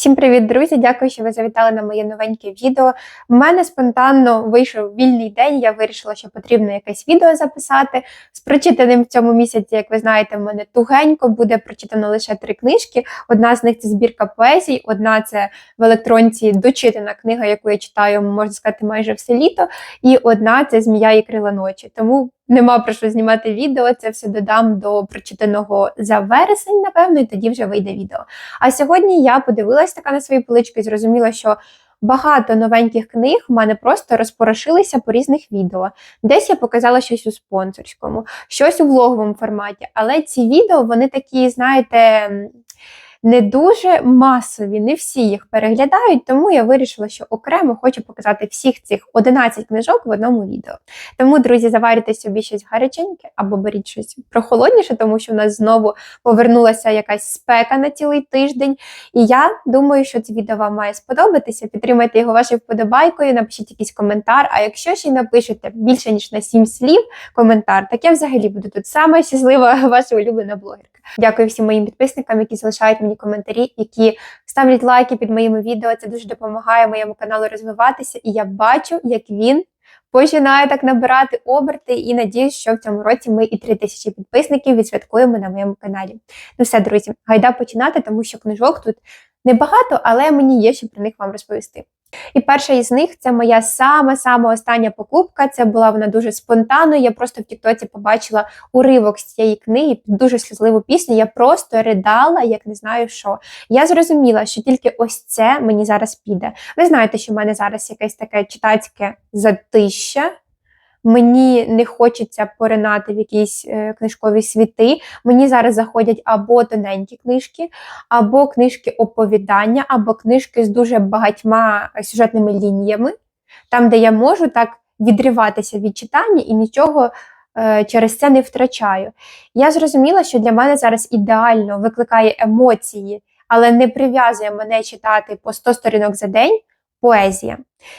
Всім привіт, друзі! Дякую, що ви завітали на моє новеньке відео. У мене спонтанно вийшов вільний день. Я вирішила, що потрібно якесь відео записати. З прочитаним в цьому місяці, як ви знаєте, в мене тугенько буде прочитано лише три книжки. Одна з них це збірка поезій, одна це в електронці дочитана книга, яку я читаю, можна сказати, майже все літо. І одна це Змія і крила ночі. Тому нема про що знімати відео. Це все додам до прочитаного за вересень, напевно, і тоді вже вийде відео. А сьогодні я подивилась така на свої полички і зрозуміла, що багато новеньких книг в мене просто розпорошилися по різних відео. Десь я показала щось у спонсорському, щось у влоговому форматі. Але ці відео, вони такі, знаєте не дуже масові, не всі їх переглядають, тому я вирішила, що окремо хочу показати всіх цих 11 книжок в одному відео. Тому, друзі, заварюйте собі щось гаряченьке або беріть щось прохолодніше, тому що в нас знову повернулася якась спека на цілий тиждень. І я думаю, що це відео вам має сподобатися. Підтримайте його вашою вподобайкою, напишіть якийсь коментар. А якщо ще й напишете більше ніж на 7 слів коментар, так я взагалі буду тут сама щаслива ваша улюблена блогерка. Дякую всім моїм підписникам, які залишають мені коментарі, які ставлять лайки під моїми відео. Це дуже допомагає моєму каналу розвиватися, і я бачу, як він починає так набирати оберти. І надіюсь, що в цьому році ми і 3 тисячі підписників відсвяткуємо на моєму каналі. Ну все, друзі, гайда починати, тому що книжок тут небагато, але мені є що про них вам розповісти. І перша із них це моя сама-сама остання покупка. Це була вона дуже спонтанною. Я просто в Тіктоці побачила уривок з цієї книги, дуже сльозливу пісню. Я просто ридала, як не знаю що. Я зрозуміла, що тільки ось це мені зараз піде. Ви знаєте, що в мене зараз якесь таке читацьке затища. Мені не хочеться поринати в якісь е, книжкові світи. Мені зараз заходять або тоненькі книжки, або книжки оповідання, або книжки з дуже багатьма сюжетними лініями, там, де я можу так відриватися від читання і нічого е, через це не втрачаю. Я зрозуміла, що для мене зараз ідеально викликає емоції, але не прив'язує мене читати по 100 сторінок за день поезія.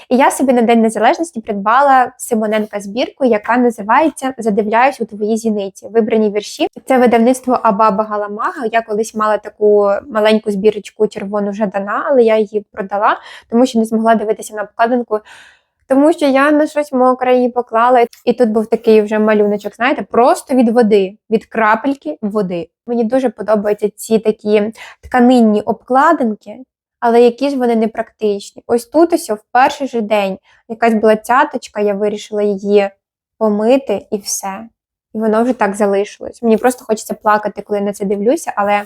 І я собі на День Незалежності придбала Симоненка збірку, яка називається Задивляюсь у твоїй зіниці. Вибрані вірші. Це видавництво Абаба Галамага. Я колись мала таку маленьку збірочку червону Жадана, але я її продала, тому що не змогла дивитися на обкладинку. Тому що я на щось мокре її поклала, і тут був такий вже малюночок, знаєте, просто від води, від крапельки води. Мені дуже подобаються ці такі тканинні обкладинки, але які ж вони непрактичні. Ось тут ось в перший же день якась була цяточка, я вирішила її помити і все. І воно вже так залишилось. Мені просто хочеться плакати, коли я на це дивлюся, але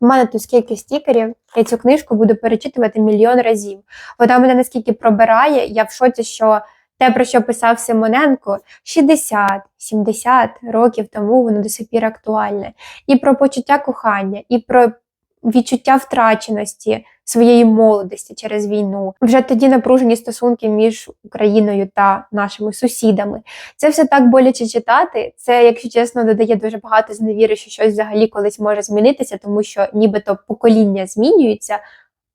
в мене тут скільки стікерів, я цю книжку буду перечитувати мільйон разів. Вона мене наскільки пробирає, я в шоці, що те, про що писав Симоненко, 60-70 років тому воно до сих пір актуальне. І про почуття кохання, і про відчуття втраченості своєї молодості через війну. Вже тоді напружені стосунки між Україною та нашими сусідами. Це все так боляче читати. Це, якщо чесно, додає дуже багато зневіри, що щось взагалі колись може змінитися, тому що нібито покоління змінюються,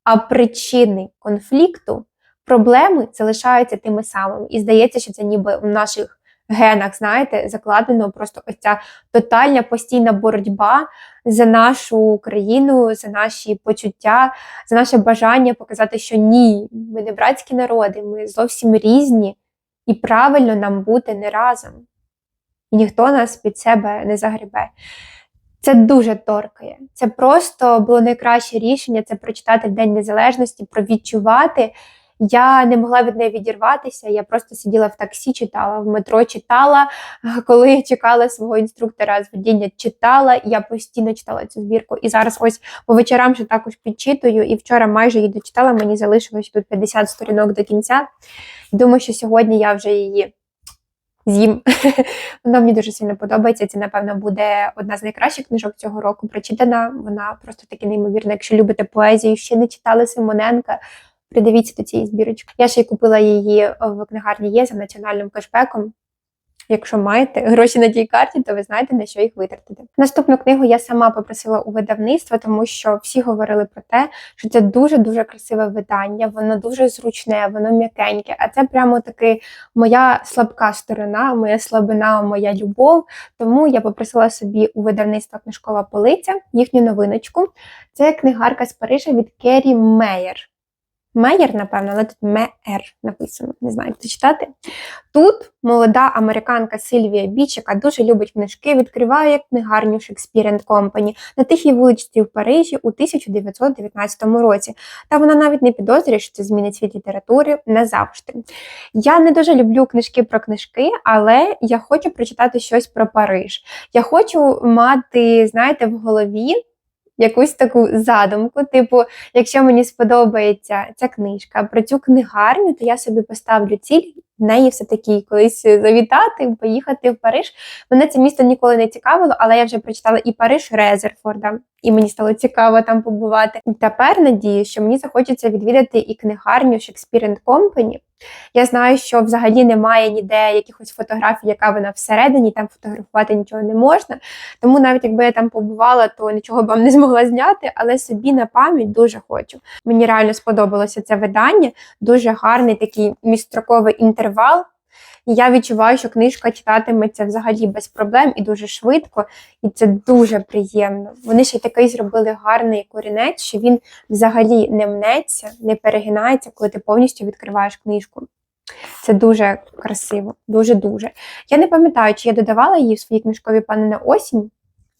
а причини конфлікту, проблеми залишаються тими самими. І здається, що це ніби в наших генах, знаєте, закладено просто ось ця тотальна постійна боротьба за нашу країну, за наші почуття, за наше бажання показати, що ні, ми не братські народи, ми зовсім різні, і правильно нам бути не разом. І ніхто нас під себе не загребе. Це дуже торкає. Це просто було найкраще рішення це прочитати День Незалежності, провідчувати. Я не могла від неї відірватися. Я просто сиділа в таксі, читала, в метро читала. Коли я чекала свого інструктора з водіння, читала. Я постійно читала цю збірку. І зараз ось по вечорам ще також підчитую. І вчора майже її дочитала. Мені залишилось тут 50 сторінок до кінця. Думаю, що сьогодні я вже її. З'їм. Вона мені дуже сильно подобається. Це, напевно, буде одна з найкращих книжок цього року. Прочитана. Вона просто таки неймовірна. Якщо любите поезію, ще не читали Симоненка, Придивіться до цієї збірочки. Я ще й купила її в книгарні є за національним кешбеком. Якщо маєте гроші на тій карті, то ви знаєте на що їх витратити. Наступну книгу я сама попросила у видавництва, тому що всі говорили про те, що це дуже дуже красиве видання, воно дуже зручне, воно м'якеньке. А це прямо таки моя слабка сторона, моя слабина, моя любов. Тому я попросила собі у видавництва книжкова полиця їхню новиночку. Це книгарка з Парижа від Керрі Меєр. Меєр, напевно, але тут Меер написано, не знаю, як це читати. Тут молода американка Сильвія Біч, яка дуже любить книжки, відкриває книгарню Shakespeare Company на тихій вуличці в Парижі у 1919 році. Та вона навіть не підозрює, що це змінить світ літератури назавжди. Я не дуже люблю книжки про книжки, але я хочу прочитати щось про Париж. Я хочу мати, знаєте, в голові якусь таку задумку. Типу, якщо мені сподобається ця книжка про цю книгарню, то я собі поставлю ціль в неї все-таки колись завітати, поїхати в Париж. Мене це місто ніколи не цікавило, але я вже прочитала і Париж Резерфорда, і мені стало цікаво там побувати. І тепер надію, що мені захочеться відвідати і книгарню Shakespeare Company. Я знаю, що взагалі немає ніде якихось фотографій, яка вона всередині, там фотографувати нічого не можна. Тому навіть якби я там побувала, то нічого б вам не змогла зняти, але собі на пам'ять дуже хочу. Мені реально сподобалося це видання, дуже гарний такий містроковий інтервал. І я відчуваю, що книжка читатиметься взагалі без проблем і дуже швидко, і це дуже приємно. Вони ще такий зробили гарний корінець, що він взагалі не мнеться, не перегинається, коли ти повністю відкриваєш книжку. Це дуже красиво, дуже-дуже. Я не пам'ятаю, чи я додавала її в свої книжкові пани на осінь.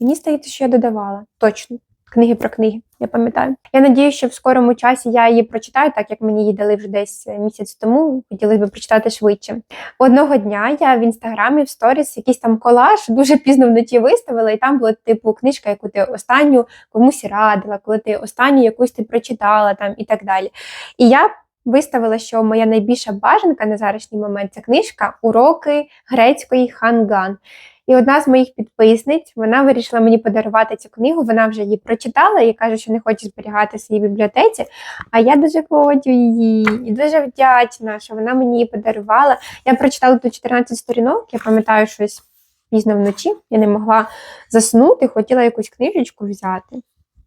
Мені здається, що я додавала. Точно. Книги про книги, я пам'ятаю. Я надію, що в скорому часі я її прочитаю, так як мені її дали вже десь місяць тому. Хотілося б прочитати швидше. Одного дня я в інстаграмі в сторіс якийсь там колаж дуже пізно вночі виставила, і там була типу книжка, яку ти останню комусь радила, коли ти останню якусь ти прочитала там і так далі. І я виставила, що моя найбільша бажанка на зарашній момент це книжка Уроки грецької ханган. І одна з моїх підписниць вона вирішила мені подарувати цю книгу. Вона вже її прочитала і каже, що не хоче зберігати в своїй бібліотеці. А я дуже хочу її і дуже вдячна, що вона мені її подарувала. Я прочитала тут 14 сторінок, я пам'ятаю щось пізно вночі. Я не могла заснути, хотіла якусь книжечку взяти.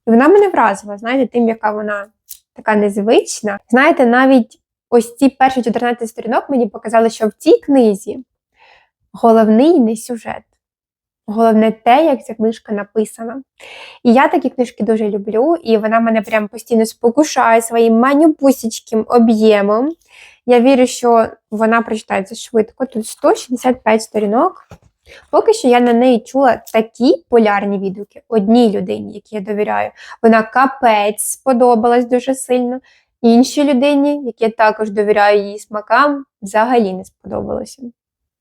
І вона мене вразила, знаєте, тим, яка вона така незвична. Знаєте, навіть ось ці перші 14 сторінок мені показали, що в цій книзі головний не сюжет. Головне те, як ця книжка написана. І я такі книжки дуже люблю, і вона мене прям постійно спокушає своїм манюпусічким об'ємом. Я вірю, що вона прочитається швидко. Тут 165 сторінок. Поки що я на неї чула такі полярні відгуки одній людині, якій я довіряю. Вона капець сподобалась дуже сильно. Іншій людині, якій я також довіряю її смакам, взагалі не сподобалося.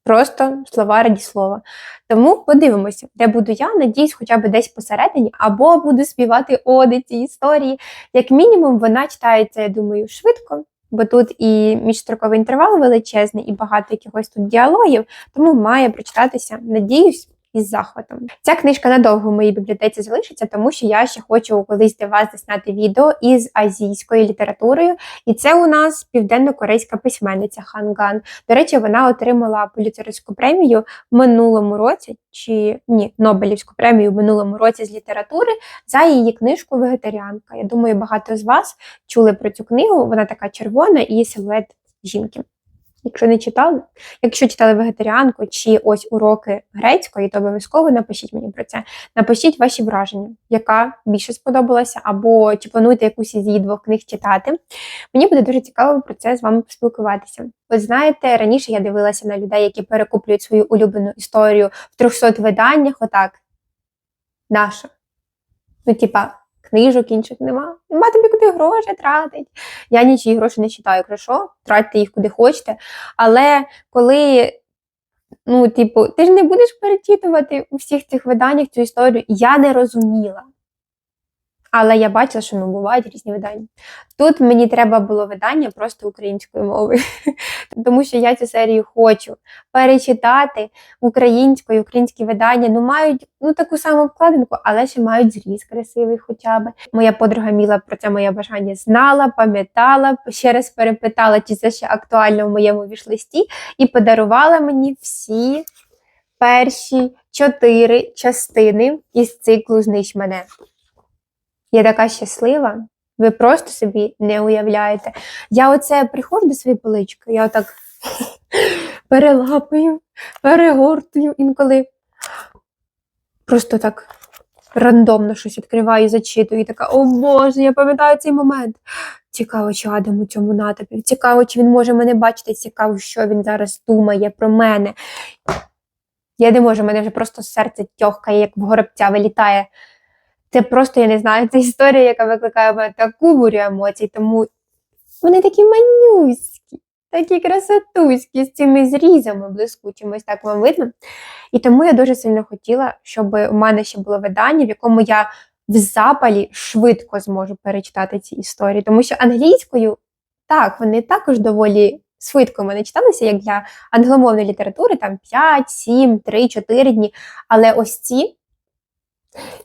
Просто слова раді слова. Тому подивимося, де буду я, надіюсь, хоча б десь посередині, або буду співати оди ці історії. Як мінімум, вона читається, я думаю, швидко, бо тут і міжстроковий інтервал величезний, і багато якихось тут діалогів, тому має прочитатися, надіюсь, із захватом. Ця книжка надовго в моїй бібліотеці залишиться, тому що я ще хочу колись для вас засняти відео із азійською літературою. І це у нас південно-корейська письменниця Ханган. До речі, вона отримала поліцерівську премію в минулому році, чи ні, Нобелівську премію в минулому році з літератури за її книжку Вегетаріанка. Я думаю, багато з вас чули про цю книгу. Вона така червона і силует жінки. Якщо не читали, якщо читали вегетаріанку чи ось уроки грецької, то обов'язково напишіть мені про це. Напишіть ваші враження, яка більше сподобалася, або чи плануєте якусь із її двох книг читати. Мені буде дуже цікаво про це з вами поспілкуватися. От знаєте, раніше я дивилася на людей, які перекуплюють свою улюблену історію в 300 виданнях, отак. Наша. Ну, типа книжок інших нема. Нема тобі куди гроші тратить. Я нічиї гроші не читаю, що тратьте їх куди хочете. Але коли, ну, типу, ти ж не будеш перечитувати у всіх цих виданнях цю історію, я не розуміла. Але я бачила, що ну, бувають різні видання. Тут мені треба було видання просто українською мовою, тому що я цю серію хочу перечитати українською, українські видання. Ну, мають ну, таку саму вкладинку, але ще мають зріз красивий хоча б. Моя подруга Міла про це моє бажання знала, пам'ятала, ще раз перепитала, чи це ще актуально в моєму вішлисті, і подарувала мені всі перші чотири частини із циклу Знищ мене. Я така щаслива. Ви просто собі не уявляєте. Я оце приходжу до своєї полички, я отак перелапаю, перегортую інколи. Просто так рандомно щось відкриваю, зачитую, і така, о Боже, я пам'ятаю цей момент. Цікаво, чи Адам у цьому натовпі. Цікаво, чи він може мене бачити, цікаво, що він зараз думає про мене. Я не можу, мене вже просто серце тьохкає, як в горобця вилітає. Це просто, я не знаю, це історія, яка викликає в мене таку бурю емоцій, тому вони такі манюські, такі красотуські, з цими зрізами блискучими, ось так вам видно. І тому я дуже сильно хотіла, щоб у мене ще було видання, в якому я в запалі швидко зможу перечитати ці історії. Тому що англійською, так, вони також доволі швидко в мене читалися, як для англомовної літератури, там 5, 7, 3, 4 дні. Але ось ці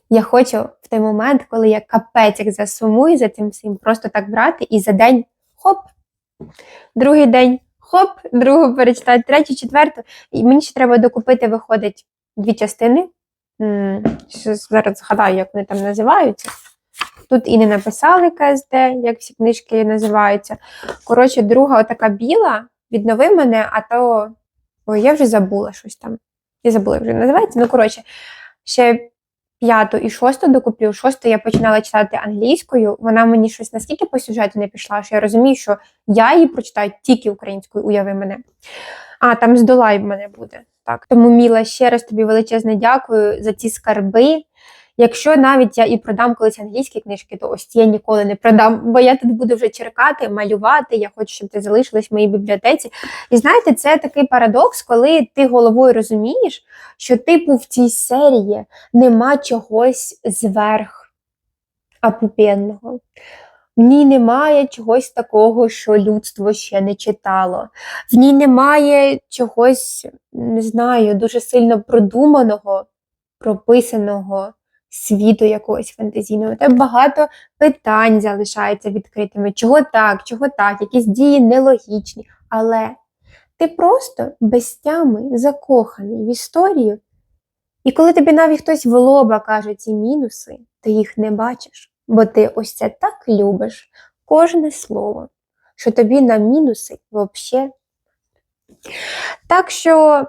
я хочу в той момент, коли я капець як засумую за цим всім, просто так брати і за день хоп, другий день хоп, другу перечитати, третю, четверту. І мені ще треба докупити, виходить, дві частини. Зараз згадаю, як вони там називаються. Тут і не написали КСД, як всі книжки називаються. Коротше, друга отака біла, віднови мене, а то. Ой, я вже забула щось там. Я забула, вже називається. Ну, коротше, ще п'яту і шосту докуплю. Шосту я починала читати англійською. Вона мені щось наскільки по сюжету не пішла, що я розумію, що я її прочитаю тільки українською, уяви мене. А, там здолай в мене буде. Так. Тому, Міла, ще раз тобі величезне дякую за ці скарби. Якщо навіть я і продам колись англійські книжки, то ось ці я ніколи не продам, бо я тут буду вже черкати, малювати. Я хочу, щоб це залишилось в моїй бібліотеці. І знаєте, це такий парадокс, коли ти головою розумієш, що типу в цій серії нема чогось зверх апупенного. В ній немає чогось такого, що людство ще не читало. В ній немає чогось, не знаю, дуже сильно продуманого, прописаного світу якогось фантазійного. Та багато питань залишається відкритими. Чого так, чого так, якісь дії нелогічні. Але ти просто без тями закоханий в історію. І коли тобі навіть хтось в лоба каже ці мінуси, ти їх не бачиш, бо ти ось це так любиш, кожне слово, що тобі на мінуси взагалі. Так що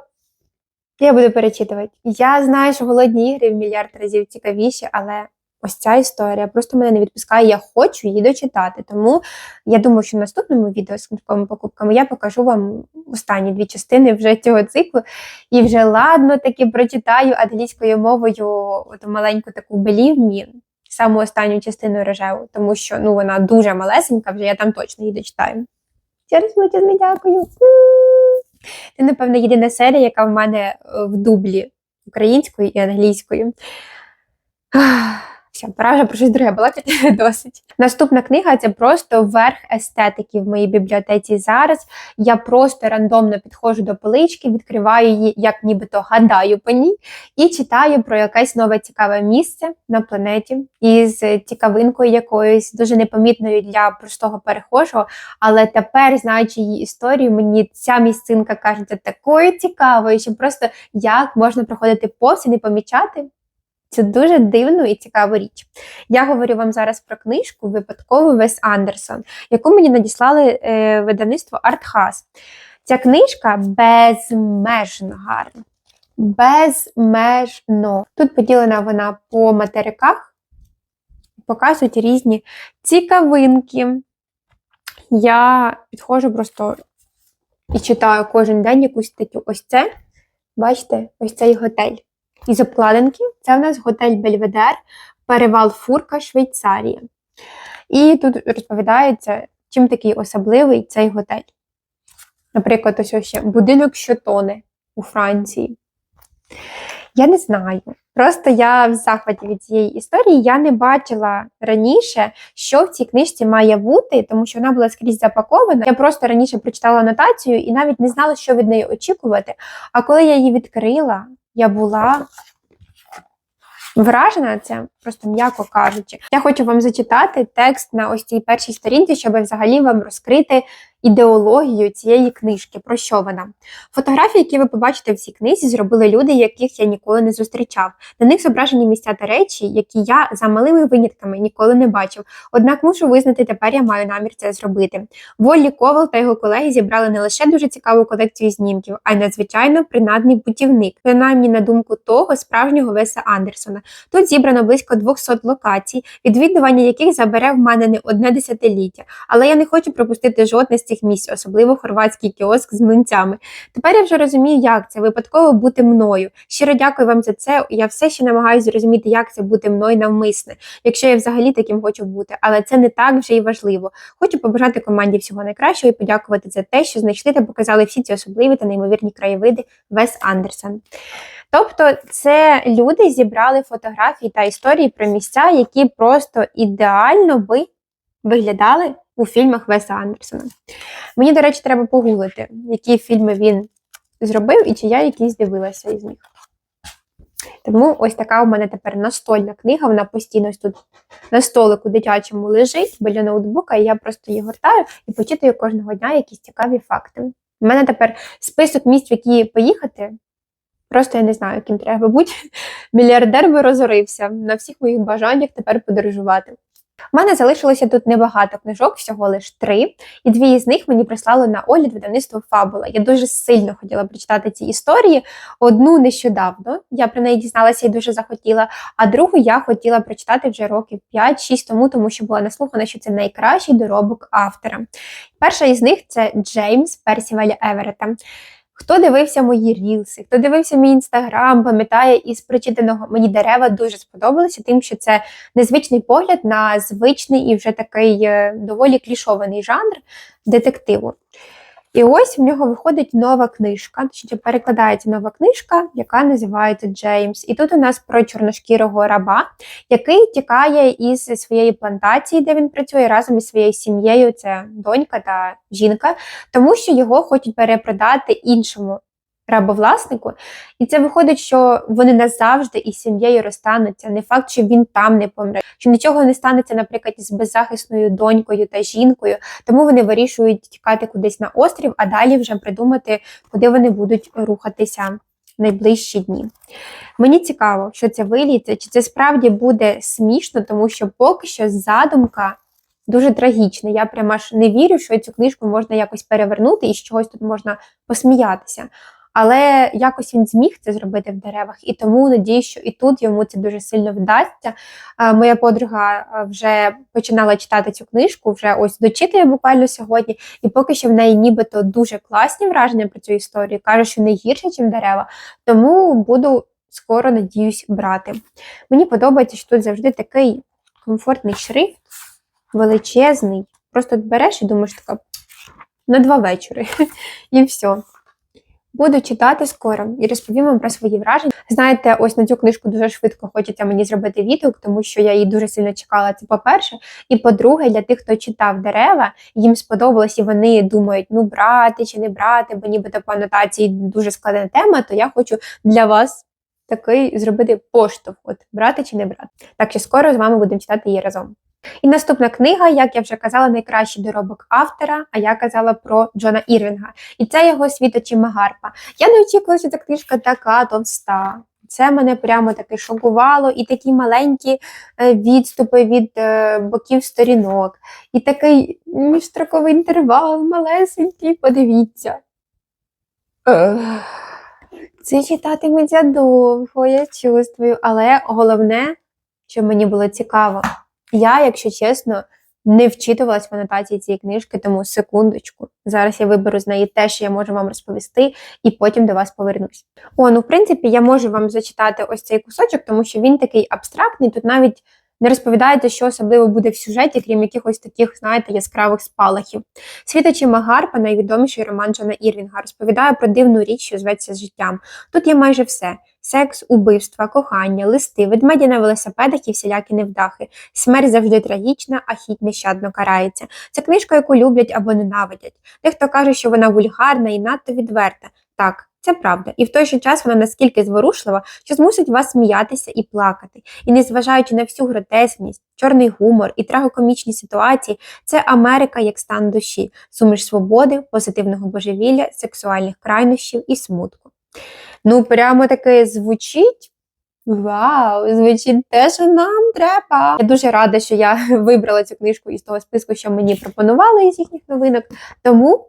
я буду перечитувати. Я знаю, що голодні ігри в мільярд разів цікавіші, але ось ця історія просто мене не відпускає. Я хочу її дочитати. Тому я думаю, що в наступному відео з книжковими покупками я покажу вам останні дві частини вже цього циклу. І вже ладно таки прочитаю англійською мовою от маленьку таку Me, саму останню частину рожеву, тому що ну, вона дуже малесенька, вже я там точно її дочитаю. Ще раз величезне дякую. Це, напевно, єдина серія, яка в мене е, в дублі українською і англійською. Все, пора вже про щось друге балакати досить. Наступна книга це просто верх естетики в моїй бібліотеці зараз. Я просто рандомно підходжу до полички, відкриваю її, як нібито гадаю по ній, і читаю про якесь нове цікаве місце на планеті із цікавинкою якоюсь дуже непомітною для простого перехожого. Але тепер, знаючи її історію, мені ця місцинка кажеться такою цікавою, що просто як можна проходити повз і не помічати. Це дуже дивну і цікаву річ. Я говорю вам зараз про книжку випадково Вес Андерсон, яку мені надіслали е, видавництво Артхас. Ця книжка безмежно гарна. Безмежно. Тут поділена вона по материках, показують різні цікавинки. Я підходжу просто і читаю кожен день якусь статтю. Ось це, бачите, ось цей готель. Із обкладинки це в нас готель Бельведер, перевал Фурка, Швейцарія. І тут розповідається, чим такий особливий цей готель. Наприклад, ось ще будинок, що тоне у Франції. Я не знаю. Просто я в захваті від цієї історії. Я не бачила раніше, що в цій книжці має бути, тому що вона була скрізь запакована. Я просто раніше прочитала анотацію і навіть не знала, що від неї очікувати. А коли я її відкрила, я була вражена це, просто м'яко кажучи. Я хочу вам зачитати текст на ось цій першій сторінці, щоб взагалі вам розкрити, ідеологію цієї книжки. Про що вона? Фотографії, які ви побачите в цій книзі, зробили люди, яких я ніколи не зустрічав. На них зображені місця та речі, які я за малими винятками ніколи не бачив. Однак мушу визнати, тепер я маю намір це зробити. Воллі Ковал та його колеги зібрали не лише дуже цікаву колекцію знімків, а й надзвичайно принадний путівник, принаймні на думку того справжнього Веса Андерсона. Тут зібрано близько 200 локацій, відвідування яких забере в мене не одне десятиліття. Але я не хочу пропустити жодне з цих місць, особливо хорватський кіоск з млинцями. Тепер я вже розумію, як це випадково бути мною. Щиро дякую вам за це. Я все ще намагаюся зрозуміти, як це бути мною навмисне, якщо я взагалі таким хочу бути. Але це не так вже й важливо. Хочу побажати команді всього найкращого і подякувати за те, що знайшли та показали всі ці особливі та неймовірні краєвиди Вес Андерсон. Тобто, це люди зібрали фотографії та історії про місця, які просто ідеально би виглядали у фільмах Веса Андерсона. Мені, до речі, треба погуглити, які фільми він зробив і чи я якісь дивилася із них. Тому ось така у мене тепер настольна книга, вона постійно тут на столику дитячому лежить біля ноутбука, і я просто її гортаю і почитаю кожного дня якісь цікаві факти. У мене тепер список місць, в які поїхати. Просто я не знаю, яким треба бути. Мільярдер би розорився на всіх моїх бажаннях тепер подорожувати. У мене залишилося тут небагато книжок, всього лиш три, і дві із них мені прислали на огляд видавництво Фабула. Я дуже сильно хотіла прочитати ці історії. Одну нещодавно я про неї дізналася і дуже захотіла, а другу я хотіла прочитати вже років 5-6 тому, тому що була наслухана, що це найкращий доробок автора. Перша із них це Джеймс Персівеля Еверета. Хто дивився мої рілси, хто дивився мій інстаграм, пам'ятає із прочитаного мені дерева дуже сподобалося, тим, що це незвичний погляд на звичний і вже такий е, доволі клішований жанр детективу. І ось в нього виходить нова книжка, точніше перекладається нова книжка, яка називається Джеймс. І тут у нас про чорношкірого раба, який тікає із своєї плантації, де він працює разом із своєю сім'єю, це донька та жінка, тому що його хочуть перепродати іншому рабовласнику. І це виходить, що вони назавжди із сім'єю розстануться. Не факт, що він там не помре, що нічого не станеться, наприклад, із беззахисною донькою та жінкою. Тому вони вирішують тікати кудись на острів, а далі вже придумати, куди вони будуть рухатися. Найближчі дні. Мені цікаво, що це виліться, чи це справді буде смішно, тому що поки що задумка дуже трагічна. Я прямо аж не вірю, що цю книжку можна якось перевернути і з чогось тут можна посміятися. Але якось він зміг це зробити в деревах, і тому надію, що і тут йому це дуже сильно вдасться. Моя подруга вже починала читати цю книжку, вже ось дочитує буквально сьогодні, і поки що в неї нібито дуже класні враження про цю історію. каже, що не гірше, ніж дерева. Тому буду скоро надіюсь брати. Мені подобається, що тут завжди такий комфортний шрифт, величезний. Просто береш і думаєш така на два вечори, і все. Буду читати скоро і розповім вам про свої враження. Знаєте, ось на цю книжку дуже швидко хочеться мені зробити відгук, тому що я її дуже сильно чекала. Це по-перше. І по-друге, для тих, хто читав дерева, їм сподобалось, і вони думають, ну брати чи не брати, бо нібито по анотації дуже складна тема, то я хочу для вас такий зробити поштовх, от брати чи не брати. Так що скоро з вами будемо читати її разом. І наступна книга, як я вже казала, найкращий доробок автора, а я казала про Джона Ірвінга. І це його світочі Гарпа. Я не очікувала, що ця книжка така товста. Це мене прямо таки шокувало, і такі маленькі е, відступи від е, боків сторінок, і такий міжстроковий інтервал, малесенький, подивіться. Це читатиметься довго, я чувствую, але головне, що мені було цікаво. Я, якщо чесно, не вчитувалась в анотації цієї книжки, тому секундочку. Зараз я виберу з неї те, що я можу вам розповісти, і потім до вас повернусь. О, ну в принципі, я можу вам зачитати ось цей кусочок, тому що він такий абстрактний. Тут навіть не розповідаєте, що особливо буде в сюжеті, крім якихось таких, знаєте, яскравих спалахів. Світочі Магарпа, найвідоміший роман Джона Ірвінга, розповідає про дивну річ, що зветься життям. Тут є майже все: секс, убивства, кохання, листи, ведмеді на велосипедах і всілякі невдахи. Смерть завжди трагічна, а хід нещадно карається. Це книжка, яку люблять або ненавидять. Дехто каже, що вона вульгарна і надто відверта. Так, це правда. І в той же час вона наскільки зворушлива, що змусить вас сміятися і плакати. І незважаючи на всю гротескність, чорний гумор і трагокомічні ситуації, це Америка як стан душі, суміш свободи, позитивного божевілля, сексуальних крайнощів і смутку. Ну, прямо таке звучить. Вау, звучить те, що нам треба. Я дуже рада, що я вибрала цю книжку із того списку, що мені пропонували із їхніх новинок. Тому,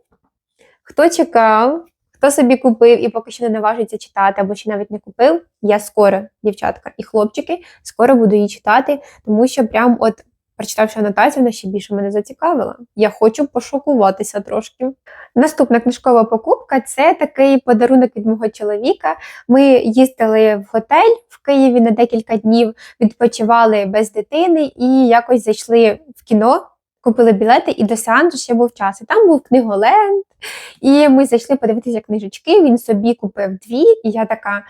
хто чекав, хто собі купив і поки що не наважується читати, або ще навіть не купив, я скоро, дівчатка і хлопчики, скоро буду її читати, тому що прям от. Прочитавши анотацію, вона ще більше мене зацікавила. Я хочу пошокуватися трошки. Наступна книжкова покупка це такий подарунок від мого чоловіка. Ми їздили в готель в Києві на декілька днів, відпочивали без дитини і якось зайшли в кіно, купили білети, і до сеансу ще був час. І там був книголенд. І ми зайшли подивитися книжечки. Він собі купив дві, і я така: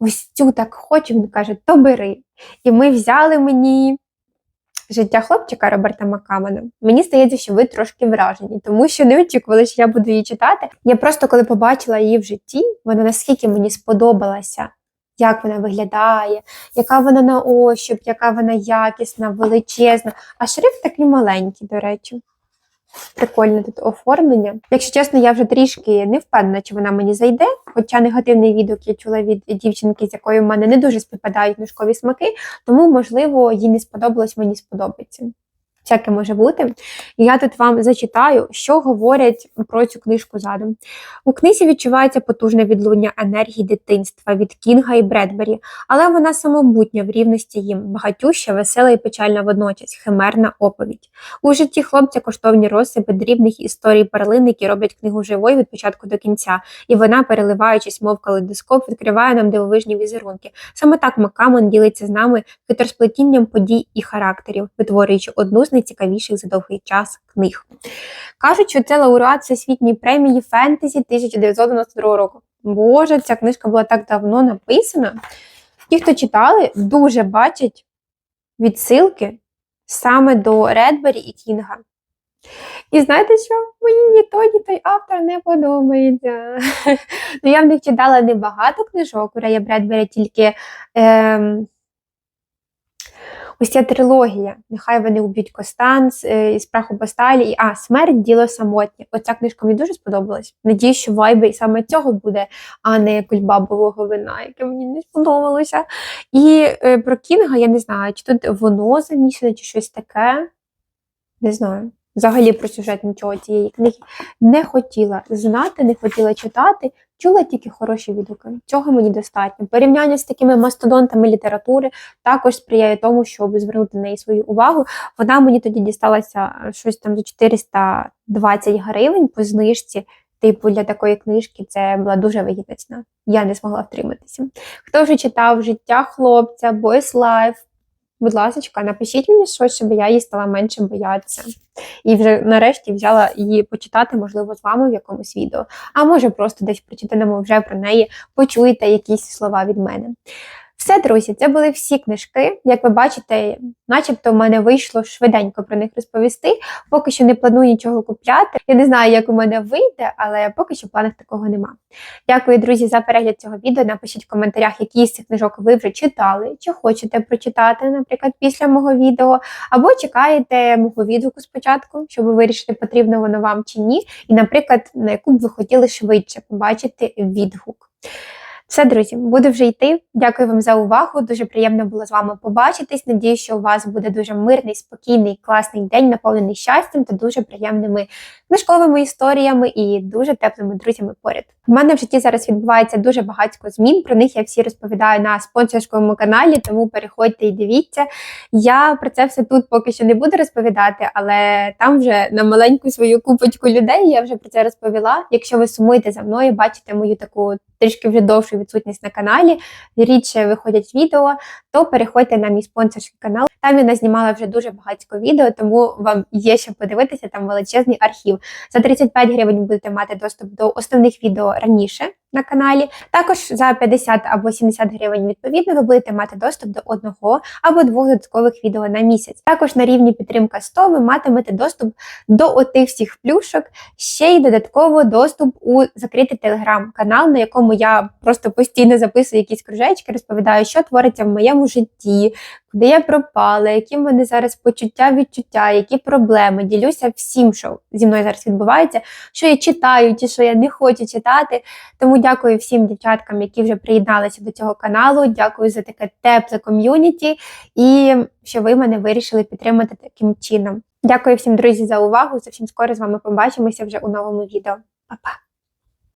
ось цю так хочу. Він каже, то бери. І ми взяли мені. Життя хлопчика Роберта Макамана. Мені здається, що ви трошки вражені, тому що не очікували, що я буду її читати. Я просто коли побачила її в житті, вона наскільки мені сподобалася, як вона виглядає, яка вона на ощуп, яка вона якісна, величезна. А шрифт такий маленький, до речі. Прикольне тут оформлення. Якщо чесно, я вже трішки не впевнена, чи вона мені зайде. Хоча негативний відгук я чула від дівчинки, з якою в мене не дуже співпадають книжкові смаки, тому, можливо, їй не сподобалось, мені сподобається. Всяке може бути. І я тут вам зачитаю, що говорять про цю книжку задум. У книзі відчувається потужне відлуння енергії дитинства від Кінга і Бредбері, але вона самобутня в рівності їм, багатюща, весела і печальна водночас, химерна оповідь. У житті хлопця коштовні розсипи дрібних історій перлин, які роблять книгу живою від початку до кінця, і вона, переливаючись, мов калейдоскоп, відкриває нам дивовижні візерунки. Саме так Макамон ділиться з нами хитросплетінням подій і характерів, витворюючи одну з найцікавіших за довгий час книг. Кажуть, що це лауреат Всесвітньої премії фентезі 1992 року. Боже, ця книжка була так давно написана. Ті, хто читали, дуже бачать відсилки саме до Редбері і Кінга. І знаєте що? Мені ні той, ні той автор не подобається. ну, я в них читала небагато книжок, у Рея Бредбері тільки. Ем... Ось ця трилогія. Нехай вони уб'ють Костанс е, із праху посталі і а, смерть діло самотнє. Оця книжка мені дуже сподобалась. Надію, що вайби саме цього буде, а не кульбабового вина, яке мені не сподобалося. І е, про Кінга я не знаю, чи тут воно замішане, чи щось таке. Не знаю. Взагалі про сюжет нічого цієї книги не хотіла знати, не хотіла читати, чула тільки хороші відгуки. Цього мені достатньо. Порівняння з такими мастодонтами літератури також сприяє тому, щоб звернути на неї свою увагу. Вона мені тоді дісталася щось там за 420 гривень по знижці. Типу, для такої книжки це була дуже вигідна ціна. Я не змогла втриматися. Хто вже читав життя хлопця, Boys Life, Будь ласка, напишіть мені щось, щоб я її стала менше боятися. І вже нарешті взяла її почитати, можливо, з вами в якомусь відео. А може просто десь прочитаному вже про неї почуєте якісь слова від мене. Все, друзі, це були всі книжки. Як ви бачите, начебто в мене вийшло швиденько про них розповісти. Поки що не планую нічого купляти. Я не знаю, як у мене вийде, але поки що планах такого нема. Дякую, друзі, за перегляд цього відео. Напишіть в коментарях, які з цих книжок ви вже читали, чи хочете прочитати, наприклад, після мого відео, або чекаєте мого відгуку спочатку, щоб вирішити, потрібно воно вам чи ні. І, наприклад, на яку б ви хотіли швидше побачити відгук. Все, друзі, буду вже йти. Дякую вам за увагу. Дуже приємно було з вами побачитись. Надію, що у вас буде дуже мирний, спокійний, класний день, наповнений щастям та дуже приємними книжковими історіями і дуже теплими друзями поряд. У мене в житті зараз відбувається дуже багатько змін. Про них я всі розповідаю на спонсорському каналі, тому переходьте і дивіться. Я про це все тут поки що не буду розповідати, але там вже на маленьку свою купочку людей я вже про це розповіла. Якщо ви сумуєте за мною, бачите мою таку трішки вже довшу відсутність на каналі, рідше виходять відео, то переходьте на мій спонсорський канал. Там я назнімала вже дуже багатько відео, тому вам є що подивитися, там величезний архів. За 35 гривень будете мати доступ до основних відео раніше, на каналі. Також за 50 або 70 гривень відповідно ви будете мати доступ до одного або двох додаткових відео на місяць. Також на рівні підтримка 100 ви матимете доступ до отих всіх плюшок, ще й додатково доступ у закритий телеграм-канал, на якому я просто постійно записую якісь кружечки, розповідаю, що твориться в моєму житті, куди я пропала, які в мене зараз почуття, відчуття, які проблеми. Ділюся всім, що зі мною зараз відбувається, що я читаю, чи що я не хочу читати. Тому дякую всім дівчаткам, які вже приєдналися до цього каналу. Дякую за таке тепле ком'юніті і що ви мене вирішили підтримати таким чином. Дякую всім, друзі, за увагу. Зовсім скоро з вами побачимося вже у новому відео. Па-па!